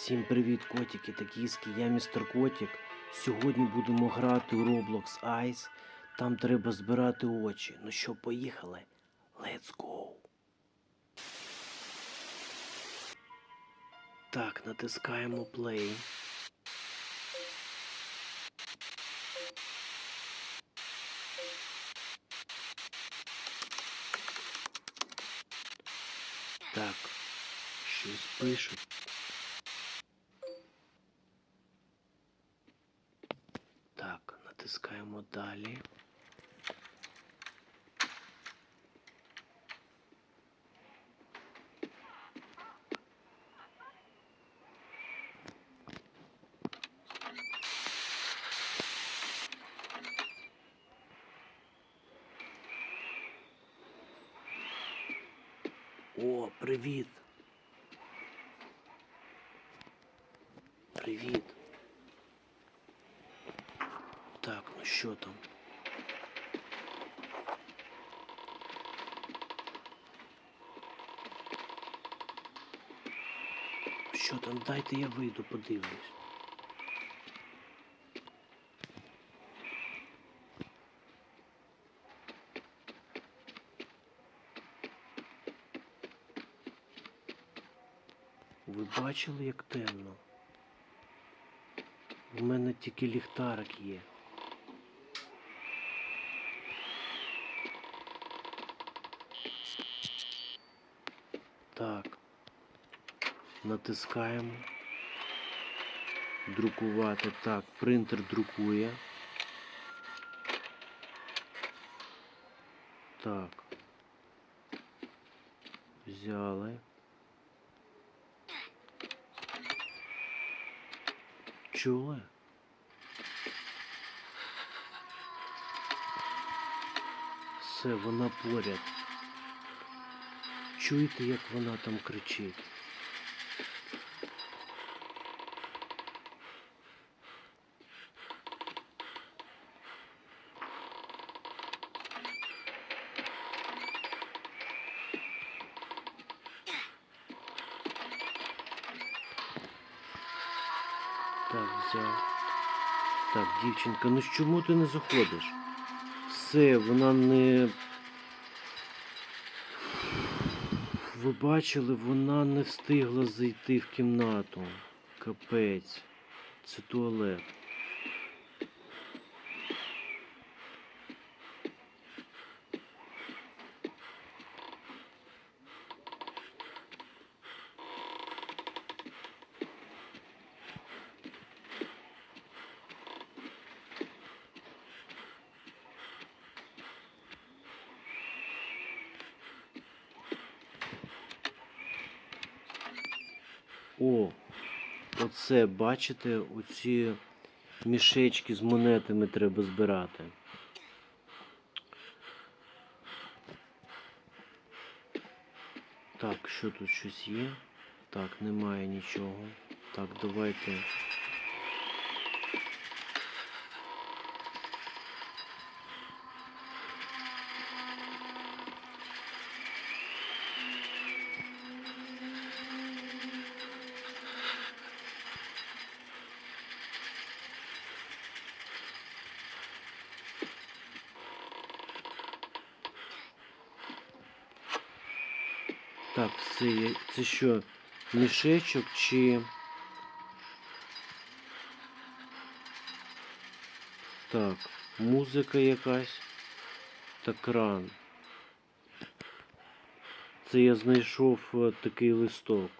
Всім привіт, котики та кіски, я містер Котик. Сьогодні будемо грати у Roblox Ice. Там треба збирати очі. Ну що, поїхали? Let's go. Так, натискаємо play. Так, щось пишуть. Так, натискаємо далі. О, привіт. Привіт. Так, ну що там? Що там? Дайте я вийду, подивлюсь. Ви бачили, як темно? У мене тільки ліхтарик є. Так. Натискаємо. Друкувати. Так, принтер друкує. Так. Взяли. Чули? Все, вона поряд. Чуєте, як вона там кричить? Так. Так, дівчинка, ну чому ти не заходиш? Все, вона не. Ви бачили, вона не встигла зайти в кімнату. Капець. Це туалет. О, оце, бачите, оці мішечки з монетами треба збирати. Так, що тут щось є? Так, немає нічого. Так, давайте. Так, це це що, мішечок чи. Так, музика якась та кран. Це я знайшов е, такий листок.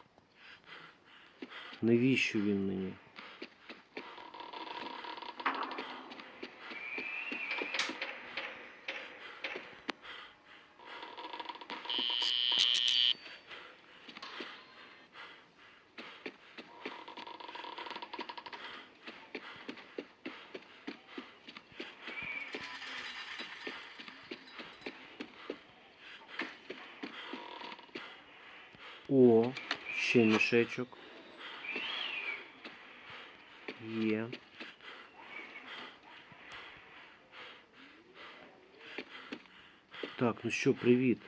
Навіщо він мені? О, ще мішечок. Є. Так, ну що, привіт.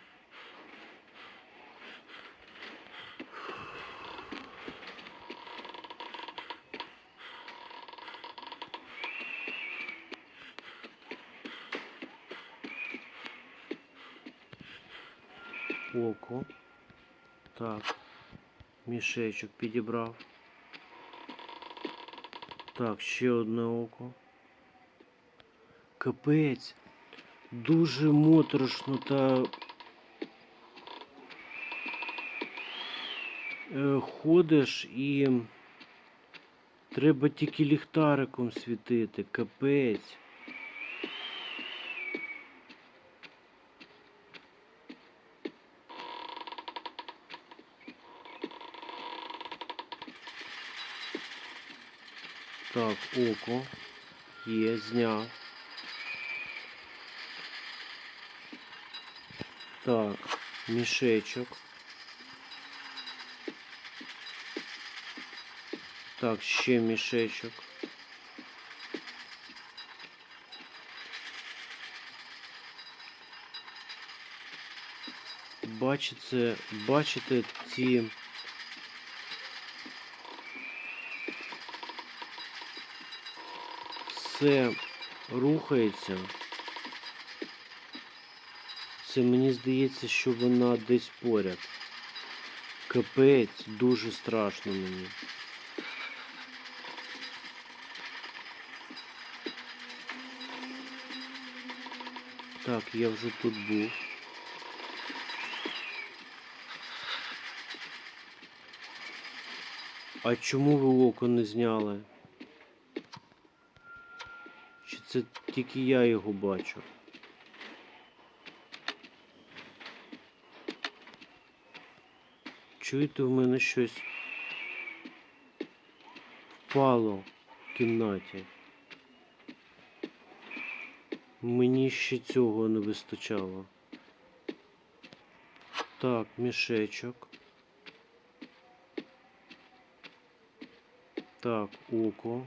Око. Так. Мішечок підібрав. Так, ще одне око. Капець. Дуже моторошно та. Е, ходиш і. Треба тільки ліхтариком світити. Капець. Так, око. Є, зняв. Так, мішечок. Так, ще мішечок. Бачите, бачите ці все рухається. Це мені здається, що вона десь поряд. Капець, дуже страшно мені. Так, я вже тут був. А чому ви око не зняли? Це тільки я його бачу? Чуєте, в мене щось впало в кімнаті. Мені ще цього не вистачало. Так, мішечок. Так, око.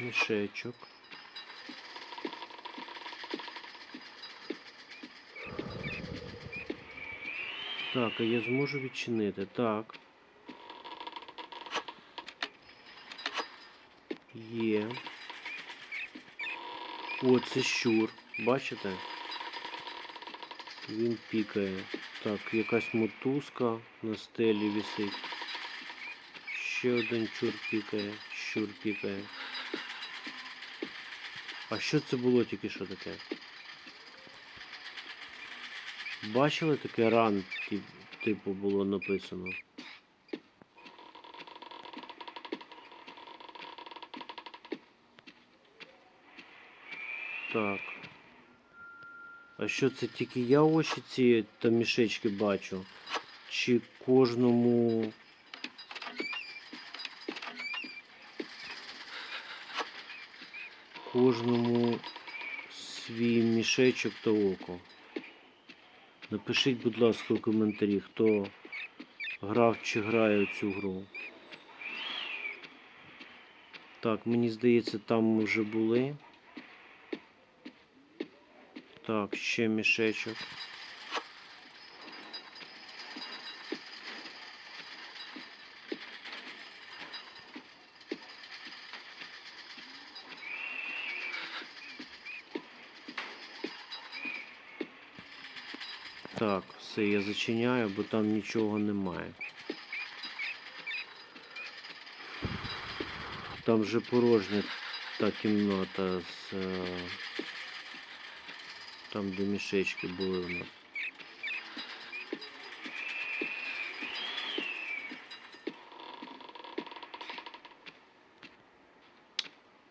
Мішечок. Так, а я зможу відчинити. Так. Є. О, це щур. Бачите? Він пікає. Так, якась мотузка на стелі висить. Ще один чур пікає. Щур пікає. А що це було тільки що таке? Бачили таке ран, типу, було написано? Так. А що це тільки я очі ці та мішечки бачу? Чи кожному. Кожному свій мішечок та око. Напишіть, будь ласка, в коментарі, хто грав чи грає цю гру. Так, мені здається, там ми вже були. Так, ще мішечок. Так, все, я зачиняю, бо там нічого немає. Там вже порожня та кімната з. е, Там, де мішечки були у нас.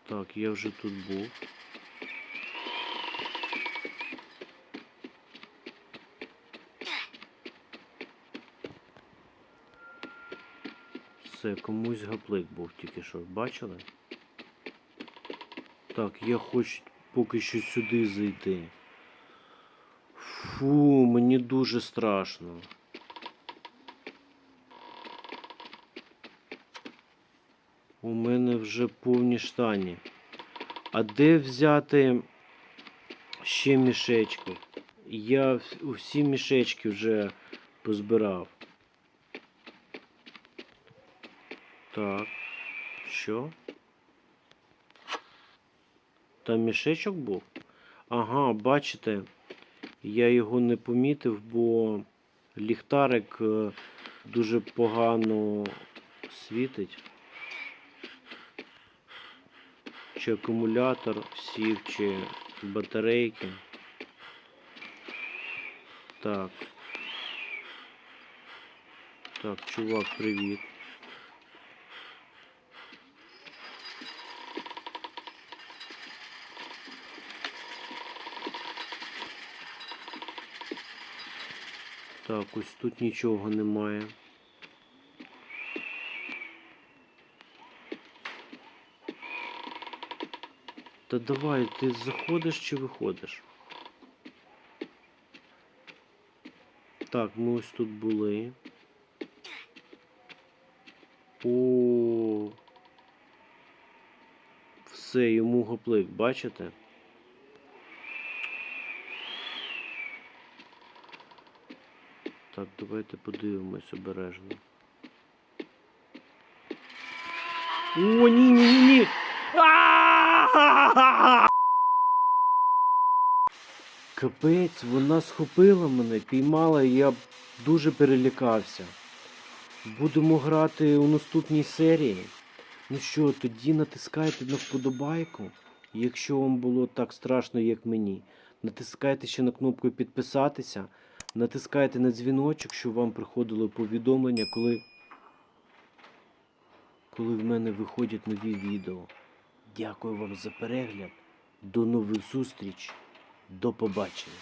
Так, я вже тут був. Все, комусь гаплик був тільки що, бачили? Так, я хочу поки що сюди зайти. Фу, мені дуже страшно. У мене вже повні штані. А де взяти ще мішечки? Я вс- всі мішечки вже позбирав. Так. Що? Там мішечок був? Ага, бачите, я його не помітив, бо ліхтарик е, дуже погано світить. Чи акумулятор сів, чи батарейки. Так. Так, чувак, привіт. Так, ось тут нічого немає. Та давай, ти заходиш чи виходиш? Так, ми ось тут були. О. Все, йому гоплик, бачите? Так, давайте подивимось обережно. О, ні, ні, ні, ні. Капець, вона схопила мене, піймала, і я дуже перелякався. Будемо грати у наступній серії. Ну що, тоді натискайте на вподобайку. Якщо вам було так страшно, як мені. Натискайте ще на кнопку підписатися. Натискайте на дзвіночок, щоб вам приходило повідомлення, коли, коли в мене виходять нові відео. Дякую вам за перегляд. До нових зустріч. До побачення.